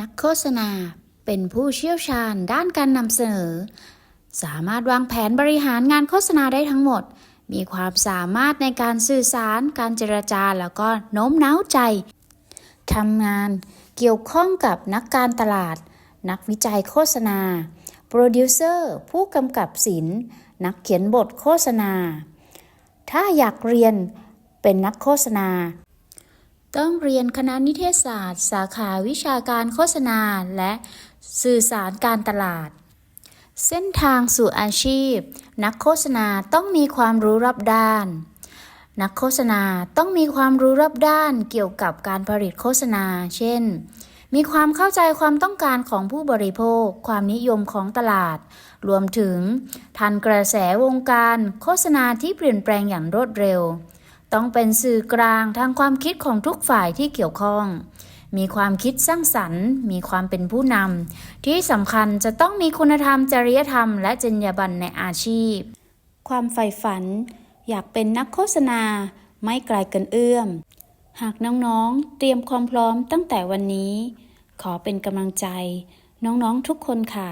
นักโฆษณาเป็นผู้เชี่ยวชาญด้านการนำเสนอ สามารถวางแผนบริหารงานโฆษณาได้ทั้งหมด มีความสามารถในการสื่อสาร การเจรจา แล้วก็โน้มน้าวใจทำงานเกี่ยวข้องกับนักการตลาด นักวิจัยโฆษณา โปรดิวเซอร์ ผู้กำกับศิลป์นักเขียนบทโฆษณา ถ้าอยากเรียนเป็นนักโฆษณา ต้องเรียนคณะนิเทศศาสตร์ สาขาวิชาการโฆษณา และสื่อสารการตลาด เส้นทางสู่อาชีพ นักโฆษณาต้องมีความรู้รอบด้าน นักโฆษณาต้องมีความรู้รอบด้านเกี่ยวกับการผลิตโฆษณา เช่น มีความเข้าใจความต้องการของผู้บริโภค ความนิยมของตลาด รวมถึงทันกระแสวงการโฆษณาที่เปลี่ยนแปลงอย่างรวดเร็ว ต้องเป็นสื่อกลางทางความคิดของทุกฝ่ายที่เกี่ยวข้อง มีความคิดสร้างสรรค์ มีความเป็นผู้นำที่สำคัญจะต้องมีคุณธรรมจริยธรรม และจรรยาบรรณในอาชีพ ความใฝ่ฝัน อยากเป็นนักโฆษณา ไม่ไกลเกินเอื้อม หากน้องๆ เตรียมความพร้อมตั้งแต่วันนี้ ขอเป็นกำลังใจ น้องๆทุกคนค่ะ